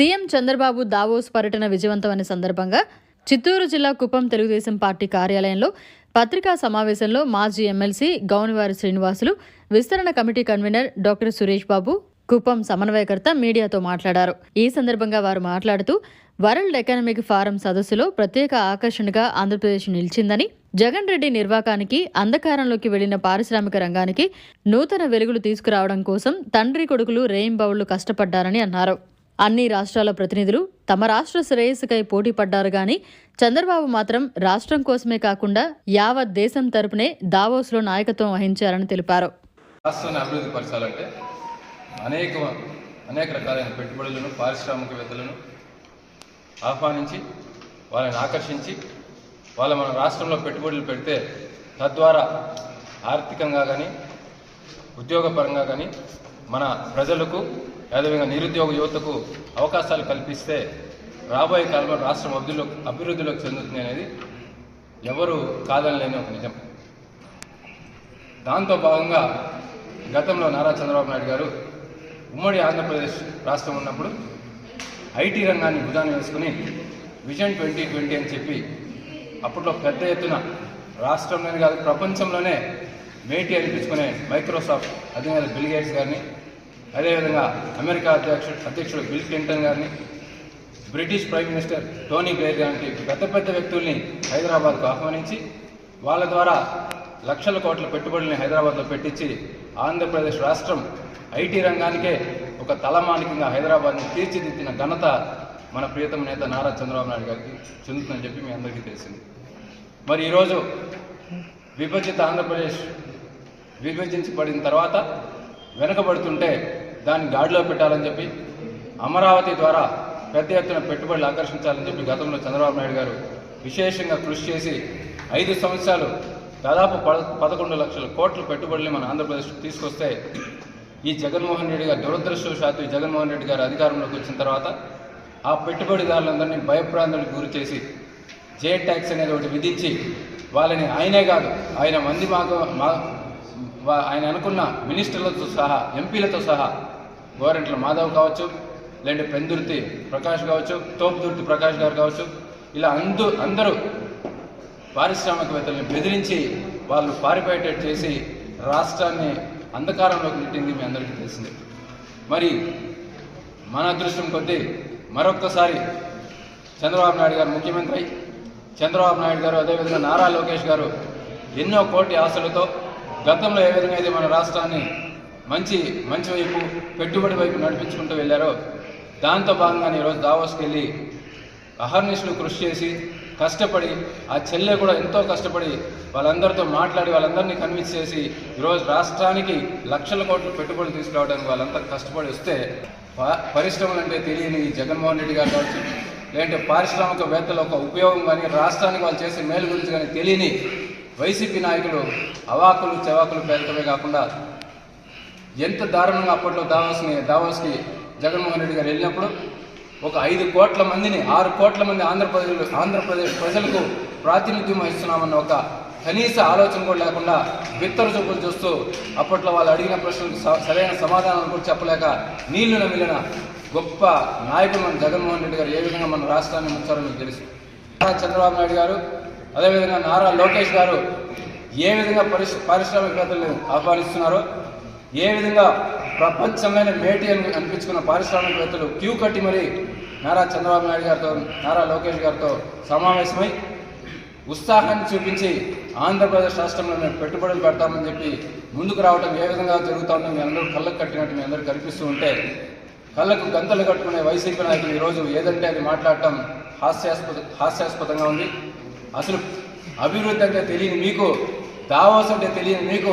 CM Chandrababu Davos పర్యటన విజయవంతమైన సందర్భంగా చిత్తూరు జిల్లా కుప్పం తెలుగుదేశం పార్టీ కార్యాలయంలో పత్రికా సమావేశంలో మాజీ ఎమ్మెల్సీ గౌనివారి శ్రీనివాసులు విస్తరణ committee convener doctor Suresh Babu Kuppam సమన్వయకర్త మీడియాతో మాట్లాడారు. ఈ సందర్భంగా వారు మాట్లాడుతూ వరల్డ్ ఎకనామిక్ ఫారం సదస్సులో ప్రత్యేక ఆకర్షణగా ఆంధ్రప్రదేశ్ నిలిచిందని జగన్ రెడ్డి నిర్వాకానికి అంధకారంలోకి వెళ్ళిన పారిశ్రామిక రంగానికి నూతన వెలుగులు తీసుకురావడం కోసం తండ్రి కొడుకులు రేయింబౌళ్ళు కష్టపడ్డారని అన్నారు. అన్ని రాష్ట్రాల ప్రతినిధులు తమ రాష్ట్ర శ్రేయస్సుకై పోటీ పడ్డారు గాని చంద్రబాబు మాత్రం రాష్ట్రం కోసమే కాకుండా యావత్ దేశం తరపునే దావోస్లో నాయకత్వం వహించారని తెలిపారు. రాష్ట్రాన్ని అభివృద్ధి పరచాలంటే అనేక అనేక రకాలైన పెట్టుబడులను పారిశ్రామికవేత్తలను ఆహ్వానించి వాళ్ళని ఆకర్షించి వాళ్ళ మన రాష్ట్రంలో పెట్టుబడులు పెడితే తద్వారా ఆర్థికంగా కానీ ఉద్యోగపరంగా కానీ మన ప్రజలకు అదేవిధంగా నిరుద్యోగ యువతకు అవకాశాలు కల్పిస్తే రాబోయే కాలంలో రాష్ట్రం అభివృద్ధిలో అభివృద్ధిలోకి చెందుతుంది అనేది ఎవరు కాదనలేని ఒక నిజం. దాంతో భాగంగా గతంలో నారా చంద్రబాబు నాయుడు గారు ఉమ్మడి ఆంధ్రప్రదేశ్ రాష్ట్రం ఉన్నప్పుడు ఐటీ రంగాన్ని భుజాన్ని వేసుకుని విజన్ ట్వంటీ ట్వంటీ అని చెప్పి అప్పట్లో పెద్ద ఎత్తున రాష్ట్రంలోనే కాదు ప్రపంచంలోనే మేటి అనిపించుకునే మైక్రోసాఫ్ట్ అధినేత బిల్ గేట్స్ గారిని అదేవిధంగా అమెరికా అధ్యక్షుడు అధ్యక్షుడు బిల్ క్లింటన్ గారిని British prime minister Tony Blair లాంటి పెద్ద పెద్ద వ్యక్తుల్ని హైదరాబాద్కు ఆహ్వానించి వాళ్ళ ద్వారా లక్షల కోట్ల పెట్టుబడుల్ని హైదరాబాద్లో పెట్టించి ఆంధ్రప్రదేశ్ రాష్ట్రం ఐటీ రంగానికే ఒక తలమానికంగా హైదరాబాద్ని తీర్చిదిద్దిన ఘనత మన ప్రియతమ నేత నారా చంద్రబాబు నాయుడు గారికి చెందుతుందని చెప్పి మీ అందరికీ తెలిసింది. మరి ఈరోజు విభజిత ఆంధ్రప్రదేశ్ విభజించబడిన తర్వాత వెనుకబడుతుంటే దాన్ని గాడిలో పెట్టాలని చెప్పి అమరావతి ద్వారా పెద్ద ఎత్తున పెట్టుబడులు ఆకర్షించాలని చెప్పి గతంలో చంద్రబాబు నాయుడు గారు విశేషంగా కృషి చేసి ఐదు సంవత్సరాలు దాదాపు పద పదకొండు లక్షల కోట్ల పెట్టుబడులు మన ఆంధ్రప్రదేశ్ తీసుకొస్తే ఈ జగన్మోహన్ రెడ్డి గారు దురదృష్టవశాత్తు జగన్మోహన్ రెడ్డి గారు అధికారంలోకి వచ్చిన తర్వాత ఆ పెట్టుబడిదారులందరినీ భయప్రాంతాలకు గురి చేసి జే ట్యాక్స్ అనేది ఒకటి విధించి వాళ్ళని ఆయనే కాదు ఆయన మంది మాకు మా ఆయన అనుకున్న మినిస్టర్లతో సహా ఎంపీలతో సహా గోరెంట్ల మాధవ్ కావచ్చు లేదంటే పెందుర్తి ప్రకాష్ కావచ్చు తోపుదుర్తి ప్రకాష్ గారు కావచ్చు ఇలా అందు అందరూ పారిశ్రామికవేత్తల్ని బెదిరించి వాళ్ళు పారిపోయేటట్టు చేసి రాష్ట్రాన్ని అంధకారంలోకి నెట్టింది మీ అందరికీ తెలిసింది. మరి మన అదృష్టం కొద్దీ మరొక్కసారి చంద్రబాబు నాయుడు గారు ముఖ్యమంత్రి చంద్రబాబు నాయుడు గారు అదేవిధంగా నారా లోకేష్ గారు ఎన్నో కోటి ఆశలతో గతంలో ఏ విధంగా అయితే మన రాష్ట్రాన్ని మంచి మంచి వైపు పెట్టుబడి వైపు నడిపించుకుంటూ వెళ్ళారో దాంతో భాగంగానే ఈరోజు దావోస్కి వెళ్ళి అహర్నిశలు కృషి చేసి కష్టపడి ఆ చెల్లె కూడా ఎంతో కష్టపడి వాళ్ళందరితో మాట్లాడి వాళ్ళందరినీ కన్విన్స్ చేసి ఈరోజు రాష్ట్రానికి లక్షల కోట్లు పెట్టుబడులు తీసుకురావడానికి వాళ్ళంతా కష్టపడి వస్తే పరిశ్రమలు అంటే తెలియని జగన్మోహన్ రెడ్డి గారు కావచ్చు లేదంటే పారిశ్రామికవేత్తల ఒక ఉపయోగం కానీ రాష్ట్రానికి వాళ్ళు చేసే మేలు గురించి కానీ తెలియని వైసీపీ నాయకులు అవాకులు చవాకులు పేరుతమే కాకుండా ఎంత దారుణంగా అప్పట్లో దావాస్ని దావాస్కి జగన్మోహన్ రెడ్డి గారు వెళ్ళినప్పుడు ఒక ఐదు కోట్ల మందిని ఆరు కోట్ల మంది ఆంధ్రప్రదేశ్ ఆంధ్రప్రదేశ్ ప్రజలకు ప్రాతినిధ్యం వహిస్తున్నామన్న ఒక కనీస ఆలోచన కూడా లేకుండా బిత్తరు చూపులు చూస్తూ అప్పట్లో వాళ్ళు అడిగిన ప్రశ్నలకు స- సరైన సమాధానాలు కూడా చెప్పలేక నీళ్ళు నమిలిన గొప్ప నాయకుడు మన జగన్మోహన్ రెడ్డి గారు ఏ విధంగా మన రాష్ట్రాన్ని ఉంచారో మీకు తెలుసు. నారా చంద్రబాబు నాయుడు గారు అదేవిధంగా నారా లోకేష్ గారు ఏ విధంగా పరిశ్ పారిశ్రామికవేత్తలను ఆహ్వానిస్తున్నారో ఏ విధంగా ప్రపంచమైన మేటి అని అనిపించుకున్న పారిశ్రామికవేత్తలు క్యూ కట్టి మరి నారా చంద్రబాబు నాయుడు గారితో నారా లోకేష్ గారితో సమావేశమై ఉత్సాహాన్ని చూపించి ఆంధ్రప్రదేశ్ రాష్ట్రంలో మేము పెట్టుబడులు పెడతామని చెప్పి ముందుకు రావడం ఏ విధంగా జరుగుతుందో మీ అందరూ కళ్ళకు కట్టినట్టు మీ అందరూ కనిపిస్తూ ఉంటే కళ్ళకు గంతలు కట్టుకునే వైసీపీ నాయకులు ఈరోజు ఏదంటే అది మాట్లాడటం హాస్యాస్పద హాస్యాస్పదంగా ఉంది. అసలు అభివృద్ధి అంటే తెలియని మీకు దావోస్ అంటే తెలియని మీకు